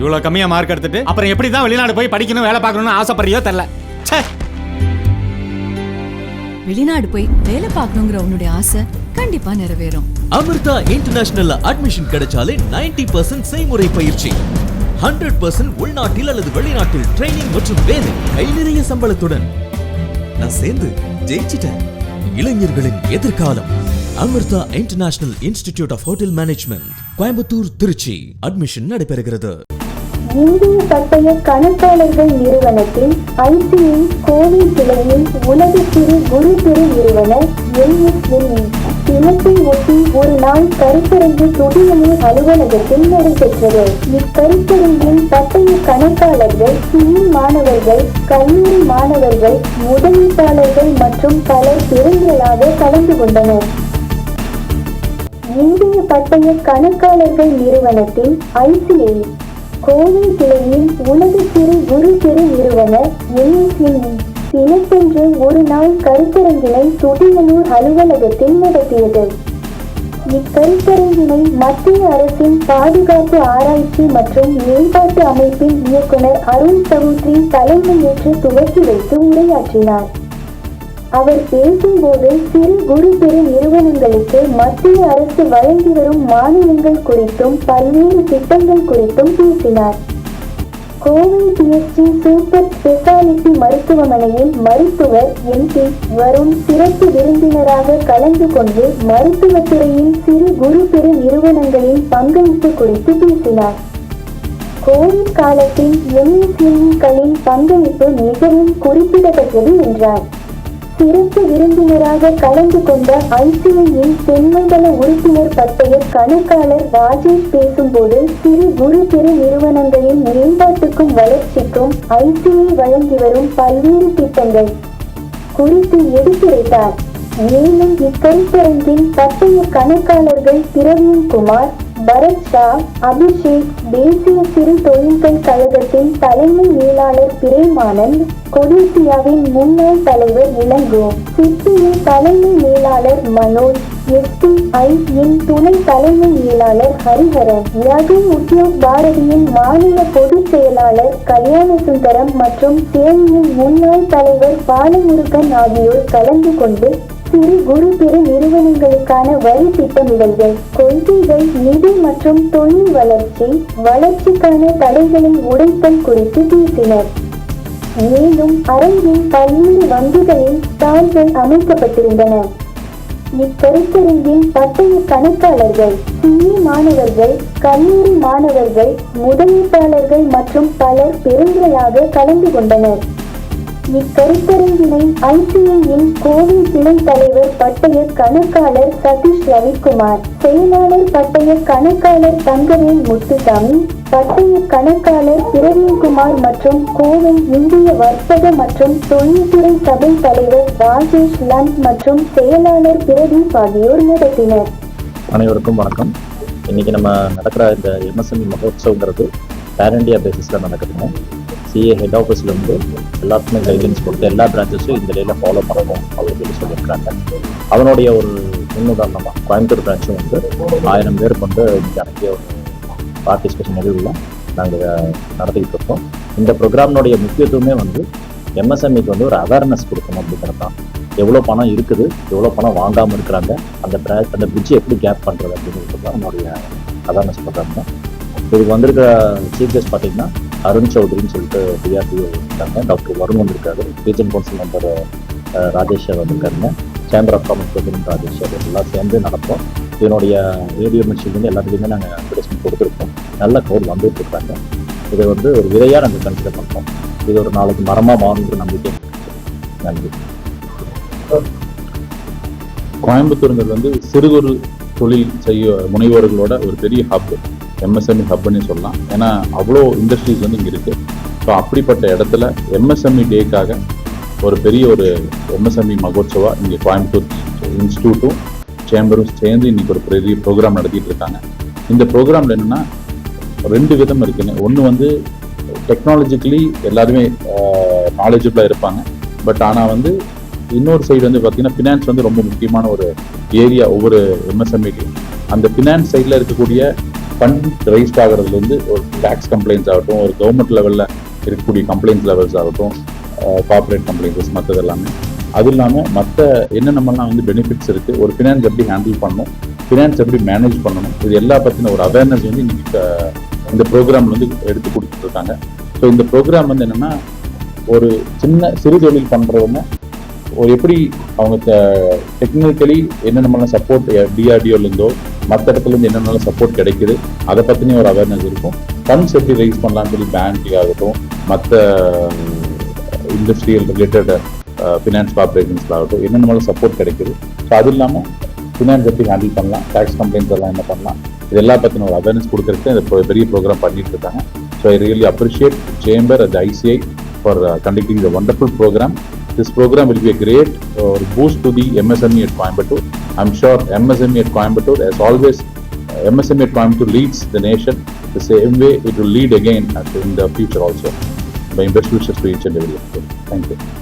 இவ்வளவு கம்மியா மார்க் எடுத்துட்டு அப்புறம் எப்படி தான் வெளிநாடு போய் படிக்கணும் வேலை பார்க்கணும்னு ஆசைப்படுறியோ தெரியல. ச்சே. வெளிநாடு போய் வேலை பார்க்கணுங்கிற உன்னுடைய ஆசை கண்டிப்பா நிறைவேறும். அமிர்தா இன்டர்நேஷனல்ல அட்மிஷன் கிடைச்சாலே 90% பர்சன்ட் செய்முறை பயிற்சி. ஹண்ட்ரட் பர்சன்ட் உள்நாட்டில் அல்லது வெளிநாட்டில் ட்ரைனிங் மற்றும் வேலை கை நிறைய சம்பளத்துடன். நான் சேர்ந்து ஜெயிச்சிட்டேன். இளைஞர்களின் எதிர்காலம். Amrita international institute of hotel management Coimbatore Trichy. Admission நடைபெறுகிறது. இந்திய பட்டய கணக்காளர்கள் நிறுவனத்தின் ஐசிஐ கோவை கிளையில் உலக சிறு குரு திரு நிறுவனர் தினத்தை ஒட்டி ஒரு நாள் கருத்தரங்கு துடியலூர் அலுவலகத்தில் நடைபெற்றது. இக்கருத்தரங்கில் பட்டய கணக்காளர்கள் சிஇ மாணவர்கள் கல்லூரி மாணவர்கள் முதலீட்டாளர்கள் மற்றும் பலர் பெருங்களாக கலந்து கொண்டனர். இந்திய பட்டய கணக்காளர்கள் நிறுவனத்தின் ஐசிஐ கோவை கிளையில் உலக சிறு குரு திரு நிறுவனர் தினத்தன்று ஒரு நாள் கருத்தரங்கினை துடியலூர் அலுவலகத்தில் நடத்தியது. இக்கருத்தரங்கினை மத்திய அரசின் பாதுகாப்பு ஆராய்ச்சி மற்றும் மேம்பாட்டு அமைப்பின் இயக்குனர் அருண் சவுத்ரி தலைமையேற்று துவக்கி வைத்து உரையாற்றினார். அவர் பேசும்போது சிறு குறு பெரு நிறுவனங்களுக்கு மத்திய அரசு வழங்கி வரும் மானியங்கள் குறித்தும் பல்வேறு திட்டங்கள் குறித்தும் பேசினார். கோவை பிஎஸ்டி சூப்பர் ஸ்பெஷாலிட்டி மருத்துவமனையில் மருத்துவர் எம்பி வரும் சிறப்பு விருந்தினராக கலந்து கொண்டு மருத்துவத்துறையின் சிறு குறு பெரு நிறுவனங்களின் பங்களிப்பு குறித்து பேசினார். கோவிட் காலத்தில் எம்எஸ்எம்இக்களின் பங்களிப்பு மிகவும் குறிப்பிடத்தக்கது என்றார். சிறப்பு விருந்தினராக கலந்து கொண்ட ஐசிஐயின் தென்மண்டல உறுப்பினர் பட்டய கணக்காளர் ராஜேஷ் பேசும்போது சிறு குறு பெரு நிறுவனங்களின் மேம்பாட்டுக்கும் வளர்ச்சிக்கும் ஐசிஐ வழங்கி வரும் பல்வேறு திட்டங்கள் குறித்து எடுத்துரைத்தார் மேலும் இக்கருத்தரங்கில் பட்டய கணக்காளர்கள் பிரவீன் குமார் பரத் ஷா அபிஷேக் தேசிய நிறுவனத்தின் தலைமை மேலாளர் பிரேமானந்த் கொடிசியாவின் முன்னாள் தலைவர் இளங்கோ சிப்பியின் தலைமை மேலாளர் மனோஜ் எஸ்பிஐயின் இன் துணை தலைமை மேலாளர் ஹரிஹரன் யகு உத்யோக் பாரதியின் மாநில பொதுச் செயலாளர் கல்யாண சுந்தரம் மற்றும் தேனியின் முன்னாள் தலைவர் பாலமுருகன் ஆகியோர் கலந்து கொண்டு சிறு குறு பெரு நிறுவனங்களுக்கான வரி திட்டமிடல்கள் கொள்கைகள் நிதி மற்றும் தொழில் வளர்ச்சி வளர்ச்சிக்கான தடைகளை உடைத்தல் குறித்து பேசினர். மேலும் அரங்கில் பல்வேறு வங்கிகளில் தாள்கள் அமைக்கப்பட்டிருந்தன. இக்கருத்தரங்கில் பட்டய கணக்காளர்கள் சிஇ மாணவர்கள் கல்லூரி மாணவர்கள் முதலீட்டாளர்கள் மற்றும் பலர் பெருங்களாக கலந்து கொண்டனர். இக்கருத்தரங்கினை ஐசிஐயின் கோவை கிளை தலைவர் பட்டய கணக்காளர் சதீஷ் ரவிக்குமார் செயலாளர் பட்டய கணக்காளர் தங்கவேல் முத்துசாமி பட்டய கணக்காளர் பிரவீன்குமார் மற்றும் கோவை இந்திய வர்த்தக மற்றும் தொழில்துறை சபை தலைவர் ராஜேஷ் லந்த் மற்றும் செயலாளர் பிரதீப் ஆகியோர் நடத்தினர். அனைவருக்கும் வணக்கம். இன்னைக்கு நம்ம நடக்கிற இந்த எம்எஸ்எம்இ மகோத்சவங்கிறது பேர் இண்டியா பேசிஸில் நடக்குதுங்க. சிஏ ஹெட் ஆஃபீஸ்லேருந்து எல்லாத்துக்குமே கைடன்ஸ் கொடுத்து எல்லா பிரான்ச்சஸும் இந்த டேல ஃபாலோ பண்ணணும் அப்படின்னு சொல்லி சொல்லியிருக்காங்க அதனுடைய ஒரு முன்னுதாரணமாக கோயம்புத்தூர் பிரான்ச்சும் வந்து ஆயிரம் பேர் கொண்டு இன்னைக்கு ஒரு பார்ட்டிசிபேஷன் நிகழ்வில் நாங்கள் நடத்திக்கிட்டு இருக்கோம். இந்த ப்ரோக்ராம்னுடைய முக்கியத்துவமே வந்து எம்எஸ்எம்இக்கு வந்து ஒரு அவேர்னஸ் கொடுக்கணும் அப்படிங்கிறது தான். எவ்வளோ பணம் இருக்குது எவ்வளோ பணம் வாங்காமல் இருக்கிறாங்க அந்த அந்த பிரிட்ஜை எப்படி கேப் பண்ணுறது அப்படிங்கிறது தான் நம்மளுடைய அவேர்னஸ் ப்ரோக்ராம் தான். இதுக்கு வந்திருக்கிற சீஃப் கெஸ்ட் பார்த்தீங்கன்னா அருண் சௌத்ரின்னு சொல்லிட்டு டிஆர்டிஓ இருக்காங்க. டாக்டர் வருண் வந்திருக்காரு. Region council member uh, வந்திருக்காருங்க. Chamber of commerce president Rajesh sir. எல்லாம் சேர்ந்து நடப்போம் இதனுடைய ரேடியோ மிஷின்லேருந்து எல்லாத்துலேயுமே நாங்கள் அட்வர்டைஸ்மெண்ட் கொடுத்துருக்கோம். நல்ல கவுர் வந்துட்டு இருக்காங்க இதை வந்து ஒரு விதையாக நாங்கள் கன்சிடர் பண்ணுறோம் இது ஒரு நாளைக்கு மரமாக மாறுங்கிற நம்பிக்கை. நன்றி. கோயம்புத்தூருங்கிறது வந்து சிறு குறு தொழில் செய்ய முனைவோர்களோட ஒரு பெரிய ஹப் எம்எஸ்எம்இ ஹப்னே சொல்லலாம். ஏன்னா அவ்வளோ இண்டஸ்ட்ரீஸ் வந்து இங்கே இருக்குது ஸோ அப்படிப்பட்ட இடத்துல எம்எஸ்எம்இ டேக்காக ஒரு பெரிய ஒரு எம்எஸ்எம்இ மகோத்சவா இங்கே கோயம்புத்தூர் இன்ஸ்டியூட்டும் சேம்பரும் சேர்ந்து இன்றைக்கி ஒரு பெரிய ப்ரோக்ராம் நடத்திட்டு இருக்காங்க. இந்த ப்ரோக்ராமில் என்னென்னா ரெண்டு விதம் இருக்குங்க ஒன்று வந்து டெக்னாலஜிக்கலி எல்லாருமே நாலேஜபிளாக இருப்பாங்க. பட் ஆனால் வந்து இன்னொரு சைடு வந்து பார்த்திங்கன்னா ஃபினான்ஸ் வந்து ரொம்ப முக்கியமான ஒரு ஏரியா ஒவ்வொரு எம்எஸ்எம்இக்கு அந்த ஃபினான்ஸ் சைடில் இருக்கக்கூடிய ஃபண்ட் ரைஸ் ஆகிறதுலேருந்து ஒரு டேக்ஸ் கம்ப்ளைண்ட்ஸ் ஆகட்டும் ஒரு கவர்மெண்ட் லெவலில் இருக்கக்கூடிய கம்ப்ளைண்ட்ஸ் லெவல்ஸ் ஆகட்டும் கார்பரேட் கம்ப்ளைண்ட்ஸ் மற்றது எல்லாமே அது இல்லாமல் மற்ற என்னென்னமெல்லாம் வந்து பெனிஃபிட்ஸ் இருக்குது ஒரு ஃபினான்ஸ் எப்படி ஹேண்டில் பண்ணணும் ஃபினான்ஸ் எப்படி மேனேஜ் பண்ணணும் இது எல்லா பற்றின ஒரு அவேர்னஸ் வந்து இன்னைக்கு இந்த ப்ரோக்ராம்ல வந்து எடுத்து கொடுத்துட்ருக்காங்க ஸோ இந்த ப்ரோக்ராம் வந்து என்னென்னா ஒரு சின்ன சிறு தொழில் பண்ணுறவங்க ஒரு எப்படி அவங்க டெக்னிக்கலி என்னென்னலாம் சப்போர்ட் டிஆர்டிஓலேருந்தோ மற்ற இடத்துல இருந்து என்னென்ன சப்போர்ட் கிடைக்குது அதை பற்றின ஒரு அவேர்னஸ் இருக்கும். ஃபண்ட்ஸ் எப்படி ரைஸ் பண்ணலாம்னு சொல்லி பேங்க் ஆகட்டும் மற்ற இண்டஸ்ட்ரியல் ரிலேட்டட் ஃபினான்ஸ் கார்பரேஷன்ஸ்ல ஆகட்டும் என்னென்ன சப்போர்ட் கிடைக்குது. ஸோ அது இல்லாமல் ஃபினான்ஸ் எப்படி ஹேண்டில் பண்ணலாம் டேக்ஸ் கம்ப்ளைண்ட்ஸ் எல்லாம் என்ன பண்ணலாம் இது எல்லா பற்றின ஒரு அவேர்னஸ் கொடுக்குறதுக்கு இந்த பெரிய ப்ரோக்ராம் பண்ணிட்டு இருக்காங்க. So I really appreciate chamber at ICI for conducting the wonderful program this program will be a great uh, boost to the MSME at Coimbatore. I'm sure MSME at Coimbatore, as always, uh, MSME at Coimbatore leads the nation the same way it will lead again in the future also. My best wishes to each and every one. Thank you.